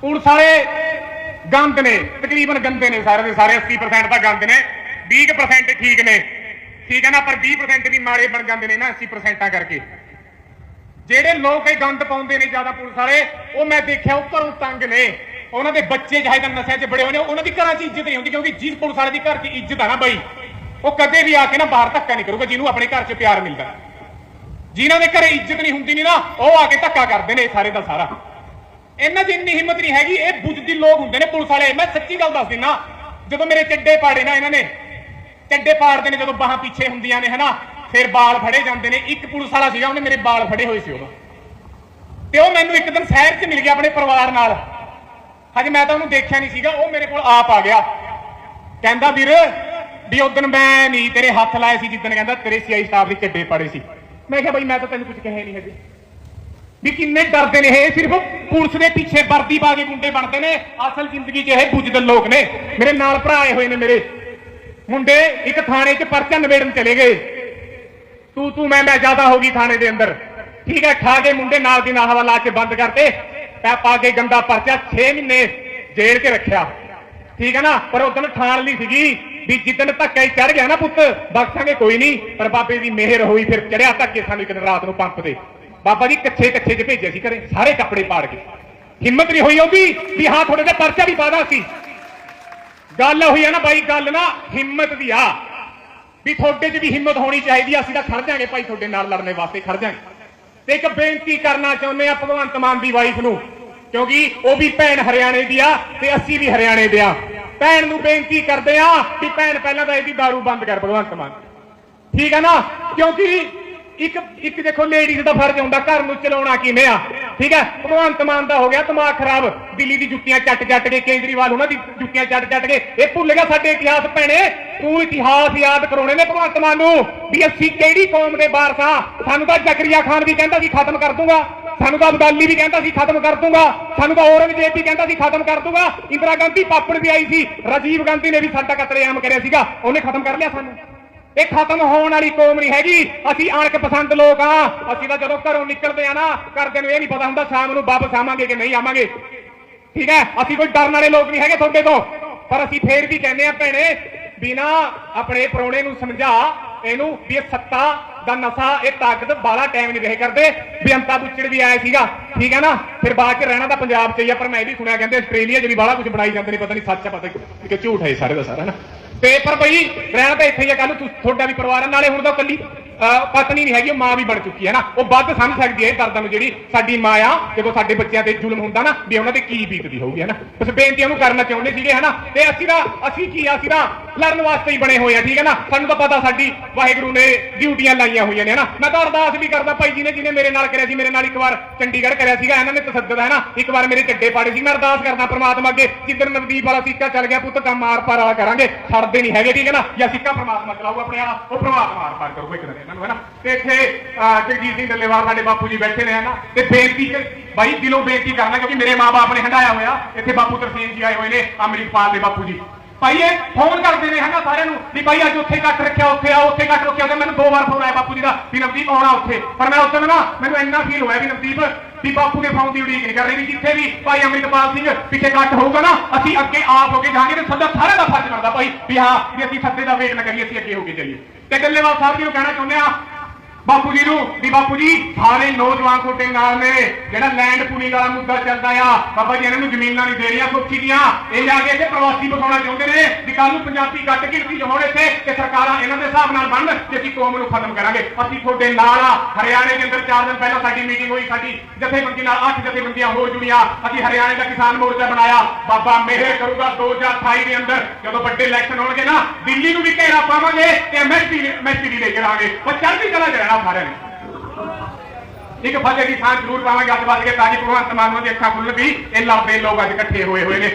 Police ਵਾਲੇ ਗੰਦ ਨੇ, ਤਕਰੀਬਨ ਗੰਦੇ ਨੇ ਸਾਰੇ ਦੇ ਸਾਰੇ 80% ਤਾਂ ਗੰਦ ਨੇ 20% ਠੀਕ ਨੇ। ਠੀਕ ਹੈ ਨਾ, ਪਰ 20% ਵੀ ਮਾੜੇ ਬਣ ਜਾਂਦੇ ਨੇ ਨਾ 80% ਕਰਕੇ। ਜਿਹੜੇ ਲੋਕ ਇਹ ਗੰਦ ਪਾਉਂਦੇ ਨੇ ਜ਼ਿਆਦਾ ਪੁਲਿਸ ਵਾਲੇ, ਉਹ ਮੈਂ ਦੇਖਿਆ ਉਹ ਤੰਗ ਨੇ। ਉਹਨਾਂ ਦੇ ਬੱਚੇ ਚਾਹੇ ਤਾਂ ਨਸ਼ਿਆਂ 'ਚ ਬੜੇ ਹੋਣੇ ਉਹਨਾਂ ਦੀ ਘਰਾਂ 'ਚ ਇੱਜ਼ਤ ਨਹੀਂ ਹੁੰਦੀ, ਕਿਉਂਕਿ ਜਿਸ ਪੁਲਿਸ ਵਾਲੇ ਦੀ ਘਰ 'ਚ ਇੱਜ਼ਤ ਆ ਨਾ ਬਾਈ, ਉਹ ਕਦੇ ਵੀ ਆ ਕੇ ਨਾ ਬਾਹਰ ਧੱਕਾ ਨਹੀਂ ਕਰੂਗਾ, ਜਿਹਨੂੰ ਆਪਣੇ ਘਰ 'ਚ ਪਿਆਰ ਮਿਲਦਾ। ਜਿਨ੍ਹਾਂ ਦੇ ਘਰੇ ਇੱਜ਼ਤ ਨਹੀਂ ਹੁੰਦੀ ਨਹੀਂ ਨਾ, ਉਹ ਆ ਕੇ ਧੱਕਾ ਕਰਦੇ ਨੇ ਸਾਰੇ ਦਾ ਸਾਰਾ। ਇਹਨਾਂ ਦੀ ਇੰਨੀ ਹਿੰਮਤ ਨਹੀਂ ਹੈਗੀ, ਇਹ ਬੁੱਝਦੀ ਲੋਕ ਹੁੰਦੇ ਨੇ ਪੁਲਿਸ ਵਾਲੇ। ਮੈਂ ਸੱਚੀ ਗੱਲ ਦੱਸ ਦਿੰਨਾ ਜਦੋਂ ਮੇਰੇ ਚੱਡੇ ਪਾੜੇ ਨਾ ਇਹਨਾਂ ਨੇ, ਚੱਡੇ ਪਾੜਦੇ ਨੇ ਜਦੋਂ ਬਾਹਾਂ ਪਿੱਛੇ ਹੁੰਦੀਆਂ ਨੇ, ਹਨਾ, ਫਿਰ ਬਾਲ ਫੜੇ ਜਾਂਦੇ ਨੇ। ਇੱਕ ਪੁਲਿਸ ਵਾਲਾ ਸੀਗਾ, ਉਹਨੇ ਮੇਰੇ ਬਾਲ ਫੜੇ ਹੋਏ ਸੀ ਉਦੋਂ। ਤੇ ਉਹ ਮੈਨੂੰ ਇੱਕ ਦਿਨ ਸ਼ਹਿਰ 'ਚ ਮਿਲ ਗਿਆ ਆਪਣੇ ਪਰਿਵਾਰ ਨਾਲ। ਹਜੇ ਮੈਂ ਤਾਂ ਉਹਨੂੰ ਦੇਖਿਆ ਨਹੀਂ ਸੀਗਾ, ਉਹ ਮੇਰੇ ਕੋਲ ਆਪ ਆ ਗਿਆ। ਕਹਿੰਦਾ, ਵੀਰ, ਵੀ ਉਦੋਂ ਮੈਂ ਨਹੀਂ ਤੇਰੇ ਹੱਥ ਲਾਏ ਸੀ, ਜਿੱਦਣ ਕਹਿੰਦਾ ਤੇਰੇ ਸੀਆਈ ਸਟਾਫ ਦੇ ਚੱਡੇ ਪਾੜੇ ਸੀ। ਮੈਂ ਕਿਹਾ, ਬਈ ਮੈਂ ਤਾਂ ਤੈਨੂੰ ਕੁਝ ਕਹਿਆ ਨਹੀਂ ਹਜੇ। ਵੀ ਕਿੰਨੇ ਡਰਦੇ ਨੇ ਇਹ ਸਿਰਫ ਪੁਲਿਸ ਦੇ ਪਿੱਛੇ ਵਰਦੀ ਪਾ ਕੇ ਗੁੰਡੇ ਬਣਦੇ ਨੇ, ਅਸਲ ਜ਼ਿੰਦਗੀ 'ਚ ਇਹ ਬੁੱਝਦਲ ਲੋਕ ਨੇ। ਮੇਰੇ ਨਾਲ ਭਰਾ ਆਏ ਹੋਏ ਨੇ ਮੇਰੇ। ਮੁੰਡੇ ਇੱਕ ਥਾਣੇ 'ਚ ਪਰਚਾ ਨਿਬੇੜਨ ਚਲੇ ਗਏ। ਤੂੰ ਤੂੰ, ਮੈਂ ਮੈਂ ਜ਼ਿਆਦਾ ਹੋ ਗਈ ਥਾਣੇ ਦੇ ਅੰਦਰ। ਠੀਕ ਹੈ ਖਾ ਕੇ ਮੁੰਡੇ ਨਾਲ ਦੀ ਨਾਲ ਹਵਾ ਲਾ ਕੇ ਬੰਦ ਕਰਤੇ। ਪੈ ਪਾ ਕੇ ਗੰਦਾ ਪਰਚਾ 6 ਮਹੀਨੇ ਜੇਲ੍ਹ 'ਚ ਰੱਖਿਆ। ਠੀਕ ਹੈ ਨਾ? ਪਰ ਉਦੋਂ ਠਾਣ ਲਈ ਸੀਗੀ ਵੀ ਜਿੱਦਣ ਧੱਕਾ ਹੀ ਚੜ ਗਿਆ ਨਾ ਪੁੱਤ, ਬਖਸ਼ਾਂਗੇ ਕੋਈ ਨਹੀਂ। ਪਰ ਬਾਬੇ ਦੀ ਮਿਹਰ ਹੋਈ, ਫਿਰ ਚੜਿਆ ਧੱਕੇ ਸਾਨੂੰ ਇੱਕ ਦਿਨ ਰਾਤ ਨੂੰ ਪੰਪ ਤੇ। ਬਾਬਾ ਜੀ ਕੱਛੇ ਕੱਛੇ 'ਚ ਭੇਜਿਆ ਸੀ ਘਰੇ, ਸਾਰੇ ਕੱਪੜੇ ਪਾੜ ਕੇ। ਹਿੰਮਤ ਨਹੀਂ ਹੋਈ ਉਹਦੀ ਵੀ ਹਾਂ ਤੁਹਾਡੇ ਤੇ ਪਰਚਾ ਵੀ ਪਾਦਾ ਸੀ ਗੱਲ ਹੋਈ ਆ ਨਾ ਬਾਈ, ਗੱਲ ਨਾ ਹਿੰਮਤ ਦੀ ਆ। ਵੀ ਤੁਹਾਡੇ 'ਚ ਵੀ ਹਿੰਮਤ ਹੋਣੀ ਚਾਹੀਦੀ ਆ, ਅਸੀਂ ਤਾਂ ਖੜ ਜਾਾਂਗੇ ਭਾਈ, ਤੁਹਾਡੇ ਨਾਲ ਲੜਨੇ ਵਾਸਤੇ ਖੜ ਜਾਾਂਗੇ। ਤੇ ਇੱਕ ਬੇਨਤੀ ਕਰਨਾ ਚਾਹੁੰਦੇ ਆ ਭਗਵੰਤ ਮਾਨ ਦੀ ਵਾਈਫ ਨੂੰ, ਕਿਉਂਕਿ ਉਹ ਵੀ ਭੈਣ ਹਰਿਆਣੇ ਦੀ ਆ ਤੇ ਅਸੀਂ ਵੀ ਹਰਿਆਣੇ ਦੇ ਆ। ਭੈਣ ਨੂੰ ਬੇਨਤੀ ਕਰਦੇ ਆ ਕਿ ਭੈਣ, ਪਹਿਲਾਂ ਤਾਂ ਇਹਦੀ दारू ਬੰਦ ਕਰ ਭਗਵੰਤ ਮਾਨ। ਠੀਕ ਹੈ ਨਾ? ਕਿਉਂਕਿ ਇੱਕ ਇੱਕ ਦੇਖੋ ਲੇਡੀਜ਼ ਦਾ ਫਰਜ਼ ਹੁੰਦਾ ਘਰ ਨੂੰ ਚਲਾਉਣਾ ਕਿਵੇਂ ਆ? ਠੀਕ ਹੈ? ਭਗਵੰਤ ਮਾਨ ਦਾ ਹੋ ਗਿਆ ਦਿਮਾਗ ਖਰਾਬ। ਦਿੱਲੀ ਦੀ ਜੁੱਤੀਆਂ ਚੱਟ ਚੱਟ ਕੇ, ਕੇਜਰੀਵਾਲ ਉਹਨਾਂ ਦੀ ਜੁੱਤੀਆਂ ਚੱਟ ਚੱਟ ਕੇ। ਇਹ ਭੁੱਲ ਗਿਆ ਸਾਡੇ ਇਤਿਹਾਸ ਭੈਣੇ। ਤੂੰ ਇਤਿਹਾਸ ਯਾਦ ਕਰਾਉਣੇ ਨੇ ਭਗਵੰਤ ਮਾਨ ਨੂੰ ਵੀ ਅਸੀਂ ਕਿਹੜੀ ਕੌਮ ਦੇ ਵਾਰਸ ਆ? ਸਾਨੂੰ ਤਾਂ ਜ਼ਕਰੀਆ ਖਾਨ ਵੀ ਕਹਿੰਦਾ ਸੀ, ਖਤਮ ਕਰ ਦੂੰਗਾ। ਸਾਨੂੰ ਤਾਂ ਅਬਦਾਲੀ ਵੀ ਕਹਿੰਦਾ ਸੀ, ਖਤਮ ਕਰ ਦੂੰਗਾ। ਸਾਨੂੰ ਤਾਂ ਔਰੰਗਜ਼ੇਬ ਵੀ ਕਹਿੰਦਾ ਸੀ, ਖਤਮ ਕਰ ਦੂੰਗਾ। ਇੰਦਰਾ ਗਾਂਧੀ ਪਾਪੜ ਵੀ ਆਈ ਸੀ, ਰਾਜੀਵ ਗਾਂਧੀ ਨੇ ਵੀ ਸਾਡਾ ਕਤਲੇਆਮ ਕਰਿਆ ਸੀਗਾ। ਉਹਨੇ ਖਤਮ ਕਰ ਲਿਆ ਸਾਨੂੰ। ਇਹ ਖਤਮ ਹੋਣ ਵਾਲੀ ਕੌਮ ਨਹੀਂ ਹੈਗੀ। ਅਸੀਂ ਅਣਕ ਪਸੰਦ ਲੋਕ ਆ। ਅਸੀਂ ਤਾਂ ਜਦੋਂ ਘਰੋਂ ਨਿਕਲਦੇ ਆ ਨਾ, ਘਰਦਿਆਂ ਨੂੰ ਇਹ ਨਹੀਂ ਪਤਾ ਹੁੰਦਾ ਸ਼ਾਮ ਨੂੰ ਵਾਪਸ ਆਵਾਂਗੇ ਕਿ ਨਹੀਂ ਆਵਾਂਗੇ। ਠੀਕ ਹੈ? ਅਸੀਂ ਕੋਈ ਡਰਨ ਵਾਲੇ ਲੋਕ ਨਹੀਂ ਹੈਗੇ ਤੁਹਾਡੇ ਤੋਂ। ਪਰ ਅਸੀਂ ਫੇਰ ਵੀ ਕਹਿੰਦੇ ਆ, ਭੈਣੇ, ਬਿਨਾ ਆਪਣੇ ਪਰੋਣੇ ਨੂੰ ਸਮਝਾ, ਇਹਨੂੰ ਵੀ ਇਹ ਸੱਤਾ ਦਾ ਨਸ਼ਾ, ਇਹ ਤਾਕਤ ਬਾਲਾ ਟਾਈਮ ਨਹੀਂ ਰਹੇ ਕਰਦੇ। ਬੇਅੰਤਾ ਬੁੱਚੜ ਵੀ ਆਇਆ ਸੀਗਾ। ਠੀਕ ਹੈ ਨਾ? ਫਿਰ ਬਾਅਦ ਚ ਰਹਿਣਾ ਤਾਂ ਪੰਜਾਬ ਚ ਹੀ ਆ, ਪਰ ਮੈਂ ਇਹ ਵੀ ਸੁਣਿਆ ਕਹਿੰਦੇ ਆਸਟ੍ਰੇਲੀਆ 'ਚ ਵੀ ਬਾਲਾ ਕੁਝ ਬਣਾਈ ਜਾਂਦੇ ਨੇ, ਪਤਾ ਨਹੀਂ ਸੱਚ ਆ, ਪਤਾ ਕਿ ਝੂਠ ਹੈ ਸਾਰੇ ਦਾ ਸਾਰਾ ਨਾ? ਪੇਪਰ ਬਈ ਰਹਿਣਾ ਤਾਂ ਇੱਥੇ ਹੀ ਆ ਕੱਲ ਨੂੰ ਤੁਹਾਡਾ ਵੀ ਪਰਿਵਾਰ ਆ, ਨਾਲੇ ਹੁਣ ਤਾਂ ਉਹ ਕੱਲੀ ਅਹ, ਪਤਨੀ ਨਹੀਂ ਹੈਗੀ ਉਹ ਮਾਂ ਵੀ ਬਣ ਚੁੱਕੀ ਹੈ ਨਾ। ਉਹ ਵੱਧ ਸਮਝ ਸਕਦੀ ਹੈ ਇਹ ਦਰਦਾਂ ਨੂੰ ਜਿਹੜੀ ਸਾਡੀ ਮਾਂ ਆ ਜਦੋਂ ਸਾਡੇ ਬੱਚਿਆਂ ਤੇ ਜ਼ੁਲਮ ਹੁੰਦਾ ਨਾ ਵੀ ਉਹਨਾਂ ਤੇ ਕੀ ਬੀਤਦੀ ਹੋਊਗੀ ਹੈ ਨਾ। ਬਸ ਬੇਨਤੀ ਉਹਨੂੰ ਕਰਨਾ ਚਾਹੁੰਦੇ ਸੀਗੇ ਹੈ ਨਾ। ਤੇ ਅਸੀਂ ਤਾਂ ਅਸੀਂ ਕੀ ਆ ਅਸੀਂ ਤਾਂ ਲੜਨ ਵਾਸਤੇ ਹੀ ਬਣੇ ਹੋਏ ਆ ਠੀਕ ਹੈ ਨਾ? ਸਾਨੂੰ ਤਾਂ ਪਤਾ ਸਾਡੀ ਵਾਹਿਗੁਰੂ ਨੇ ਡਿਊਟੀਆਂ ਲਾਈਆਂ ਹੋਈਆਂ ਨੇ ਹਨਾ ਮੈਂ ਤਾਂ ਅਰਦਾਸ ਵੀ ਕਰਦਾ ਭਾਈ ਜੀ ਨੇ ਜਿਹਨੇ ਮੇਰੇ ਨਾਲ ਕਰਿਆ ਸੀ ਮੇਰੇ ਨਾਲ ਇੱਕ ਵਾਰ ਚੰਡੀਗੜ੍ਹ ਕਰਿਆ ਸੀਗਾ ਇਹਨਾਂ ਨੇ ਤਸੱਦਦ ਹੈ ਨਾ? ਇੱਕ ਵਾਰ ਮੇਰੇ ਚੱਡੇ ਪਾੜੇ ਸੀ ਮੈਂ ਅਰਦਾਸ ਕਰਦਾ ਪ੍ਰਮਾਤਮਾ ਅੱਗੇ ਜਿੱਦਣ ਨਵਦੀਪ ਵਾਲਾ ਸਿੱਕਾ ਚੱਲ ਗਿਆ ਪੁੱਤ ਕੰਮ ਆਰ ਪਾਰ ਵਾਲਾ ਕਰਾਂਗੇ ਛੱਡਦੇ ਨਹੀਂ ਹੈਗੇ ਠੀਕ ਹੈ ਨਾ? ਜਾਂ ਸਿੱਕਾ ਪ੍ਰਮਾਤਮਾ ਚਲਾਊ ਆਪਣੇ ਵਾਲਾ ਉਹ ਪ੍ਰਮਾਤਮਾ ਆਰ ਪਾਰ ਕਰੂਗਾ ਇੱਕ ਦਿਨ ਇਹਨਾਂ ਨੂੰ ਹੈ ਨਾ? ਤੇ ਇੱਥੇ ਅਹ, ਜਗਜੀਤ ਸਿੰਘ ਡੱਲੇਵਾਲ ਸਾਡੇ ਬਾਪੂ ਜੀ ਬੈਠੇ ਨੇ ਹੈ ਨਾ? ਤੇ ਬੇਨਤੀ ਬਾਈ ਦਿਲੋਂ ਬੇਨਤੀ ਕਰਨਾ ਕਿਉਂਕਿ ਮੇਰੇ ਮਾਪੇ ਨੇ ਹੰਡਾਇਆ ਹੋਇਆ ਇੱਥੇ ਬਾਪੂ ਤਰਸੇਮ ਜੀ ਆਏ ਹੋਏ ਨੇ ਅੰਮ੍ਰਿਤਪਾਲ ਦੇ ਬਾਪੂ ਜੀ। ਭਾਈ ਇਹ ਫੋਨ ਕਰਦੇ ਨੇ ਹਨਾ ਸਾਰਿਆਂ ਨੂੰ, ਵੀ ਭਾਈ ਅੱਜ ਉੱਥੇ ਕੱਟ ਰੱਖਿਆ, ਉੱਥੇ ਆ ਉੱਥੇ ਕੱਟ ਰੱਖਿਆ ਮੈਨੂੰ ਦੋ ਵਾਰ ਫੋਨ ਆਇਆ ਬਾਪੂ ਜੀ ਦਾ, ਵੀ ਨਵਦੀਪ ਆਉਣਾ ਉੱਥੇ। ਪਰ ਮੈਂ ਉਦੋਂ ਨਾ, ਮੈਨੂੰ ਇੰਨਾ ਫੀਲ ਹੋਇਆ ਵੀ ਨਵਦੀਪ, ਵੀ ਬਾਪੂ ਦੇ ਫੋਨ ਦੀ ਉਡੀਕ ਨਹੀਂ ਕਰ ਰਹੀ, ਵੀ ਜਿੱਥੇ ਵੀ ਭਾਈ ਅੰਮ੍ਰਿਤਪਾਲ ਸਿੰਘ ਪਿੱਛੇ ਕੱਟ ਹੋਊਗਾ ਨਾ, ਅਸੀਂ ਅੱਗੇ ਆਪ ਹੋ ਕੇ ਜਾਾਂਗੇ ਤੇ ਸੱਦਾ ਸਾਰਿਆਂ ਦਾ ਫਰਜ਼ ਬਣਦਾ ਭਾਈ, ਵੀ ਹਾਂ, ਵੀ ਅਸੀਂ ਸੱਦੇ ਦਾ ਵੇਟ ਨਾ ਕਰੀਏ, ਅਸੀਂ ਅੱਗੇ ਹੋ ਕੇ ਚੱਲੀਏ। ਤੇ ਗੱਲੇਵਾਲ ਸਾਹਿਬ ਜੀ ਨੂੰ ਕਹਿਣਾ ਚਾਹੁੰਦੇ ਆ ਬਾਪੂ ਜੀ ਨੂੰ, ਵੀ ਬਾਪੂ ਜੀ, ਸਾਰੇ ਨੌਜਵਾਨ ਤੁਹਾਡੇ ਨਾਲ ਨੇ, ਜਿਹੜਾ ਲੈਂਡ ਪੂਲਿੰਗ ਵਾਲਾ ਮੁੱਦਾ ਚੱਲਦਾ ਆ। ਬਾਬਾ ਜੀ, ਇਹਨਾਂ ਨੂੰ ਜ਼ਮੀਨਾਂ ਨਹੀਂ ਦੇ ਰਹੀਆਂ ਸੋਚੀ ਦੀਆਂ। ਇਹ ਜਾ ਕੇ ਇੱਥੇ ਪ੍ਰਵਾਸੀ ਬਸਾਉਣਾ ਚਾਹੁੰਦੇ ਨੇ, ਵੀ ਕੱਲ ਨੂੰ ਪੰਜਾਬੀ ਘੱਟ ਗਿਣਤੀ 'ਚ ਹੋਣ ਇੱਥੇ, ਤੇ ਸਰਕਾਰਾਂ ਇਹਨਾਂ ਦੇ ਹਿਸਾਬ ਨਾਲ ਬਣਨ, ਤੇ ਅਸੀਂ ਕੌਮ ਨੂੰ ਖਤਮ ਕਰਾਂਗੇ। ਅਸੀਂ ਤੁਹਾਡੇ ਨਾਲ ਆ, ਹਰਿਆਣੇ ਦੇ ਅੰਦਰ 4 ਦਿਨ ਪਹਿਲਾਂ ਸਾਡੀ ਮੀਟਿੰਗ ਹੋਈ, ਸਾਡੀ ਜਥੇਬੰਦੀ ਨਾਲ 8 ਜਥੇਬੰਦੀਆਂ ਹੋ ਜੁੜੀਆਂ ਅਸੀਂ ਹਰਿਆਣੇ ਦਾ ਕਿਸਾਨ ਮੋਰਚਾ ਬਣਾਇਆ। ਬਾਬਾ ਮਿਹਰ ਕਰੂਗਾ 2028 ਦੇ ਅੰਦਰ। ਜਦੋਂ ਵੱਡੇ ਇਲੈਕਸ਼ਨ ਹੋਣਗੇ ਨਾ, ਦਿੱਲੀ ਨੂੰ ਵੀ ਘੇਰਾ ਪਾਵਾਂਗੇ, ਤੇ ਐਮਐਸਪੀ ਐਮਐਸਪੀ ਵੀ ਲੈ ਕੇ ਆਵਾਂਗੇ। ਉਹ ਚੜ੍ਹਦੀ ਕਲਾ 'ਚ ਰਹਿਣਾ ਸਾਰਿਆਂ ਨੇ ਇੱਕ ਫਤਿਹ ਦੀ ਥਾਂ ਜ਼ਰੂਰ ਪਾਵਾਂਗੇ। ਅੱਜ ਵੱਜ ਕੇ ਤਾਜੀ ਭਗਵੰਤ ਮਾਨ ਨੂੰ ਦੀ ਅੱਖਾਂ ਖੁੱਲ੍ਹ ਵੀ ਇਹ ਲੜਦੇ ਲੋਕ ਅੱਜ ਇਕੱਠੇ ਹੋਏ ਹੋਏ ਨੇ।